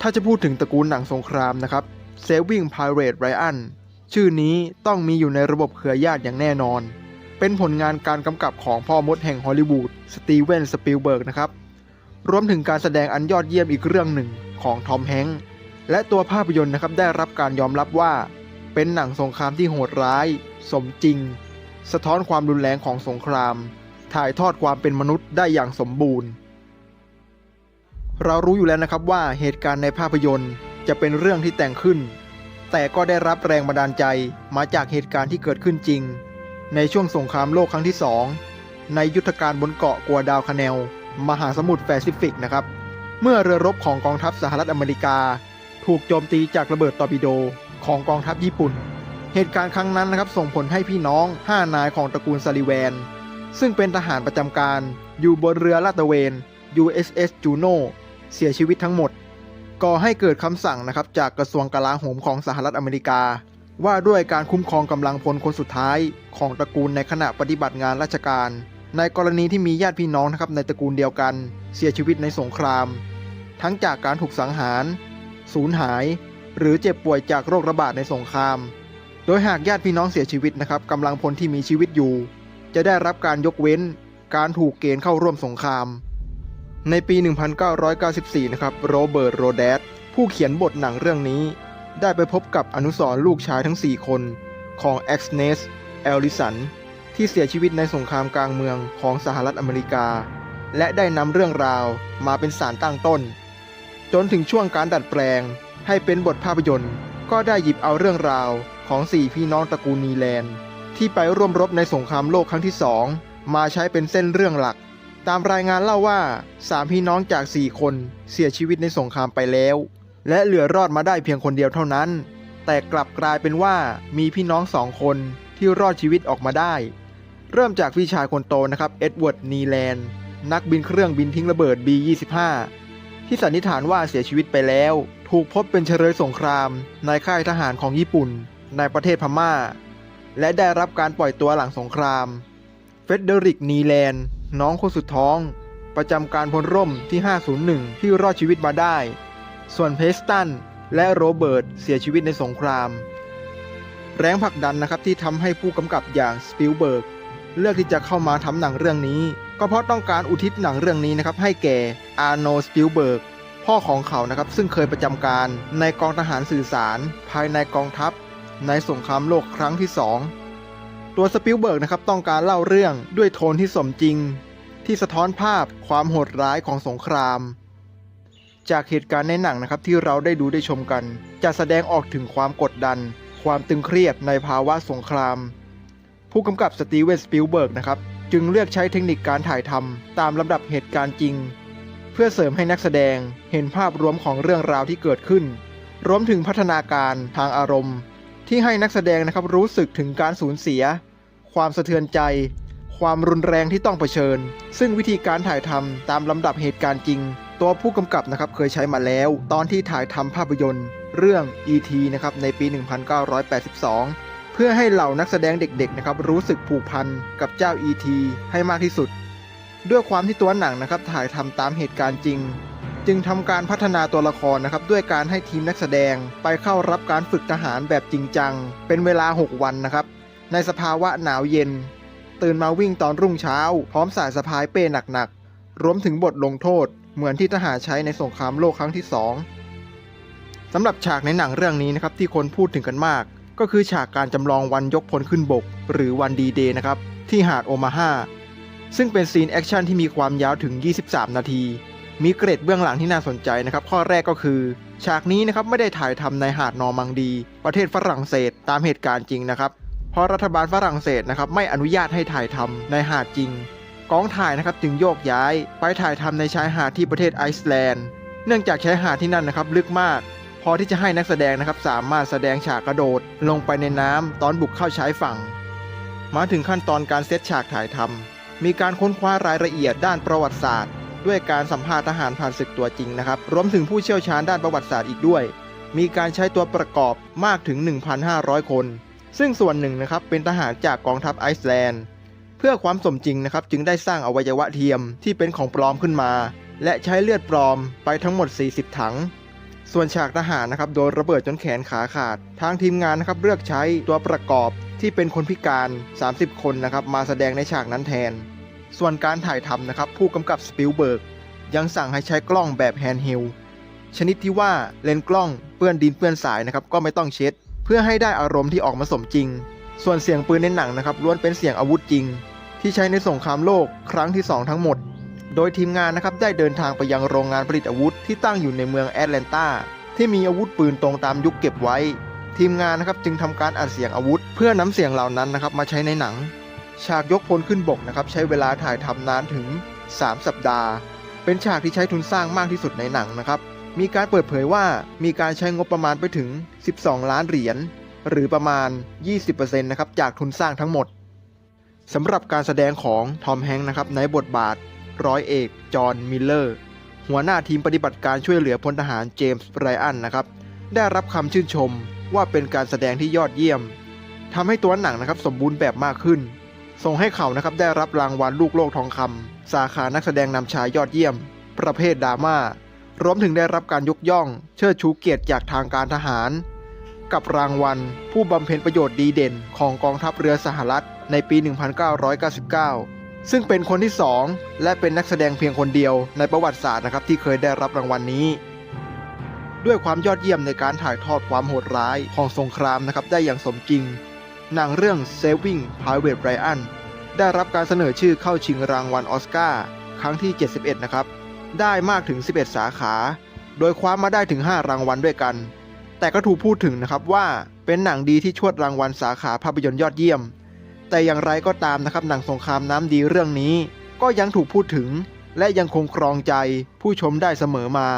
ถ้าจะพูดถึงตระกูลหนังสงครามนะครับ Saving Private Ryan ชื่อนี้ต้องมีอยู่ในระบบเครือญาติอย่างแน่นอน เป็นผลงานการกำกับของพ่อมดแห่งฮอลลีวูดสตีเวนสปิลเบิร์กนะครับ รวมถึงการแสดงอันยอดเยี่ยมอีกเรื่องหนึ่งของทอมแฮงค์และตัวภาพยนตร์นะครับได้รับการยอมรับว่า เป็นหนังสงครามที่โหดร้าย สมจริง สะท้อนความรุนแรงของสงคราม ถ่ายทอดความเป็นมนุษย์ได้อย่างสมบูรณ์ เรารู้อยู่แล้วนะครับว่าเหตุการณ์ในภาพยนตร์จะเป็นเรื่องที่แต่งขึ้น แต่ก็ได้รับแรงบันดาลใจมาจากเหตุการณ์ที่เกิดขึ้นจริง ในช่วงสงครามโลกครั้งที่สองในยุทธการบนเกาะกัวดาวคาเนล มหาสมุทรแปซิฟิกนะครับ เมื่อเรือรบของกองทัพสหรัฐอเมริกา ถูกโจมตีจากระเบิดตอร์ปิโดของกองทัพญี่ปุ่น เหตุการณ์ครั้งนั้นนะครับส่งผลให้พี่น้อง 5 นายของตระกูลซาลิแวน ซึ่งเป็นทหารประจำการอยู่บนเรือลาดตระเวน USS Juno เสียชีวิตทั้งหมด ก่อให้เกิดคำสั่งนะครับจากกระทรวงกลาโหมของสหรัฐอเมริกา ว่าด้วยการคุ้มครองกำลังพลคนสุดท้ายของตระกูลในขณะปฏิบัติงานราชการ ในกรณีที่มีญาติพี่น้องนะครับในตระกูลเดียวกัน เสียชีวิตในสงคราม ทั้งจากการถูกสังหาร สูญหาย หรือเจ็บป่วยจากโรคระบาดในสงคราม โดยหากญาติพี่น้องเสียชีวิตนะครับกำลังพลที่มีชีวิตอยู่ จะได้รับการยกเว้น การถูกเกณฑ์เข้าร่วมสงคราม ในปี 1994 นะครับ โรเบิร์ต โรแดตผู้เขียนบทหนังเรื่องนี้ ได้ไปพบกับอนุสรลูกชายทั้ง 4 คนของแอ็กซ์เนสเอลลิสัน ที่เสียชีวิตในสงครามกลางเมืองของสหรัฐอเมริกา และได้นำเรื่องราวมาเป็นสารตั้งต้น จนถึงช่วงการดัดแปลง ให้เป็นบทภาพยนตร์ ก็ได้หยิบเอาเรื่องราวของสี่พี่น้องตระกูลนีแลนด์ ที่ไปร่วมรบในสงครามโลกครั้งที่สองมาใช้เป็นเส้นเรื่องหลัก ตามรายงานเล่าว่าสามพี่น้องจาก 4 คนเสียชีวิตในสงครามไปแล้ว และเหลือรอดมาได้เพียงคนเดียวเท่านั้น แต่กลับกลายเป็นว่ามีพี่น้องสองคนที่รอดชีวิตออกมาได้ เริ่มจากพี่ชายคนโตนะครับเอ็ดเวิร์ดนีแลนด์นักบินเครื่องบินทิ้งระเบิด B-25 ที่สันนิษฐานว่าเสียชีวิตไปแล้ว ถูกพบเป็นเฉลยสงครามในค่ายทหารของญี่ปุ่น ในประเทศพม่า และได้รับการปล่อยตัวหลังสงครามเฟเดริกนีแลนด์ น้องคนสุดท้อง ประจำการพลร่มที่ 501 ที่รอดชีวิตมาได้ ส่วนเพสตันและโรเบิร์ตเสียชีวิตในสงคราม แรงผลักดันนะครับที่ทำให้ผู้กำกับอย่างสปิลเบิร์กเลือกที่จะเข้ามาทำหนังเรื่องนี้ ก็เพราะต้องการอุทิศหนังเรื่องนี้นะครับให้แก่อาร์โนสปิลเบิร์กพ่อของเขานะครับซึ่งเคยประจำการในกองทหารสื่อสาร ภายในกองทัพ ในสงครามโลกครั้งที่สอง ตัวสปิลเบิร์กนะครับต้องการเล่าเรื่องด้วยโทนที่สมจริง ที่สะท้อนภาพความโหดร้ายของสงคราม จากเหตุการณ์ในหนังนะครับที่เราได้ดูได้ชมกัน จะแสดงออกถึงความกดดัน ความตึงเครียดในภาวะสงคราม ผู้กำกับสตีเวนสปิลเบิร์กนะครับจึงเลือกใช้เทคนิคการถ่ายทำตามลำดับเหตุการณ์จริง เพื่อเสริมให้นักแสดงเห็นภาพรวมของเรื่องราวที่เกิดขึ้น รวมถึงพัฒนาการทางอารมณ์ ที่ให้นักแสดงนะครับรู้สึกถึงการสูญเสีย ความสะเทือนใจ ความรุนแรงที่ต้องเผชิญ ซึ่งวิธีการถ่ายทำตามลำดับเหตุการณ์จริง ตัวผู้กำกับนะครับเคยใช้มาแล้ว ตอนที่ถ่ายทำภาพยนตร์ เรื่อง E.T. นะครับในปี 1982 เพื่อให้เหล่านักแสดงเด็กๆนะครับรู้สึกผูกพันกับเจ้า E.T. ให้มากที่สุด ด้วยความที่ตัวหนังนะครับถ่ายทำตามเหตุการณ์จริงจึงทำการพัฒนาตัวละครนะครับด้วยการให้ทีมนักแสดงไปเข้ารับการฝึกทหารแบบจริงจัง เป็นเวลา 6 วันนะครับ ในสภาวะหนาวเย็น ตื่นมาวิ่งตอนรุ่งเช้า พร้อมสายสะพายเป้หนักๆ รวมถึงบทลงโทษ เหมือนที่ทหารใช้ในสงครามโลกครั้งที่2สำหรับฉากในหนังเรื่องนี้นะครับที่คนพูดถึงกันมาก ก็คือฉากการจำลองวันยกพลขึ้นบก หรือวันดีเดย์นะครับที่หาดโอมาฮาซึ่งเป็นซีนแอคชั่นที่มีความยาวถึง 23 นาที มีเกรดเบื้องหลังที่น่าสนใจนะครับ ข้อแรกก็คือ ฉากนี้นะครับไม่ได้ถ่ายทำในหาดนอร์มังดี ประเทศฝรั่งเศสตามเหตุการณ์จริงนะครับ เพราะรัฐบาลฝรั่งเศสนะครับไม่อนุญาตให้ถ่ายทำในหาดจริง กองถ่ายนะครับจึงโยกย้าย ไปถ่ายทำในชายหาดที่ประเทศไอซ์แลนด์ เนื่องจากชายหาดที่นั่นนะครับลึกมาก พอที่จะให้นักแสดงนะครับสามารถแสดงฉากกระโดด ลงไปในน้ำตอนบุกเข้าชายฝั่ง มาถึงขั้นตอนการเซตฉากถ่ายทำมีการค้นคว้ารายละเอียดด้านประวัติศาสตร์ ด้วยการสัมภาษณ์ทหารผ่านศึกตัวจริงนะครับรวมถึงผู้เชี่ยวชาญด้านประวัติศาสตร์อีกด้วย มีการใช้ตัวประกอบมากถึง 1,500 คน ซึ่งส่วนหนึ่งนะครับเป็นทหารจากกองทัพไอซ์แลนด์ เพื่อความสมจริงนะครับจึงได้สร้างอวัยวะเทียมที่เป็นของปลอมขึ้นมา และใช้เลือดปลอมไปทั้งหมด 40 ถัง ส่วนฉากทหารนะครับโดนระเบิดจนแขนขาขาด ทางทีมงานนะครับเลือกใช้ตัวประกอบที่เป็นคนพิการ 30 คนนะครับมาแสดงในฉากนั้นแทน ส่วนการถ่ายทำนะครับผู้กำกับสปิลเบิร์กยังสั่งให้ใช้กล้องแบบแฮนด์เฮลชนิดที่ว่าเลนส์กล้องเปื้อนดินเปื้อนสายนะครับก็ไม่ต้องเช็ด พื่อให้ได้อารมณ์ที่ออกมาสมจริง ส่วนเสียงปืนในหนังนะครับล้วนเป็นเสียงอาวุธจริง ที่ใช้ในสงครามโลกครั้งที่ 2 ทั้งหมด โดยทีมงานนะครับได้เดินทางไปยังโรงงานผลิตอาวุธที่ตั้งอยู่ในเมืองแอตแลนตาที่มีอาวุธปืนตรงตามยุคเก็บไว้ ทีมงานนะครับจึงทำการอัดเสียงอาวุธ เพื่อนำเสียงเหล่านั้นนะครับมาใช้ในหนัง ฉากยกพลขึ้นบกนะครับใช้เวลาถ่ายทำนานถึง 3 สัปดาห์ เป็นฉากที่ใช้ทุนสร้างมากที่สุดในหนังนะครับ มีการเปิดเผยว่ามีการใช้งบประมาณไปถึง 12 ล้านเหรียญ หรือประมาณ 20%นะครับจากทุนสร้างทั้งหมดสำหรับการแสดงของทอมแฮงค์นะครับในบทบาท ร้อยเอก จอห์น มิลเลอร์ หัวหน้าทีมปฏิบัติการช่วยเหลือพลทหารเจมส์ไรอันนะครับ ได้รับคำชื่นชมว่าเป็นการแสดงที่ยอดเยี่ยมทำให้ตัวหนังนะครับสมบูรณ์แบบมากขึ้น ส่งให้เขานะครับได้รับรางวัลลูกโลกทองคำสาขานักแสดงนำชายยอดเยี่ยม ประเภทดราม่า รวมถึงได้รับการยกย่อง เชิดชูเกียรติจากทางการทหาร กับรางวัล ผู้บำเพ็ญประโยชน์ดีเด่นของกองทัพเรือสหรัฐในปี 1999 ซึ่งเป็นคนที่ 2 และเป็นนักแสดงเพียงคนเดียวในประวัติศาสตร์นะครับที่เคยได้รับรางวัลนนี้ ด้วยความยอดเยี่ยมในการถ่ายทอดความโหดร้ายของสงครามนะครับได้อย่างสมจริงหนังเรื่อง Saving Private Ryan ได้รับการเสนอชื่อเข้าชิงรางวัลออสการ์ครั้งที่ 71 นะครับ ได้มากถึง 11 สาขา โดยคว้ามาได้ถึง 5 รางวัลด้วยกัน แต่ก็ถูกพูดถึงนะครับว่าเป็นหนังดีที่ชวดรางวัลสาขาภาพยนตร์ยอดเยี่ยม แต่อย่างไรก็ตามนะครับหนังสงครามน้ำดีเรื่องนี้ ก็ยังถูกพูดถึง และยังคงครองใจผู้ชมได้เสมอมา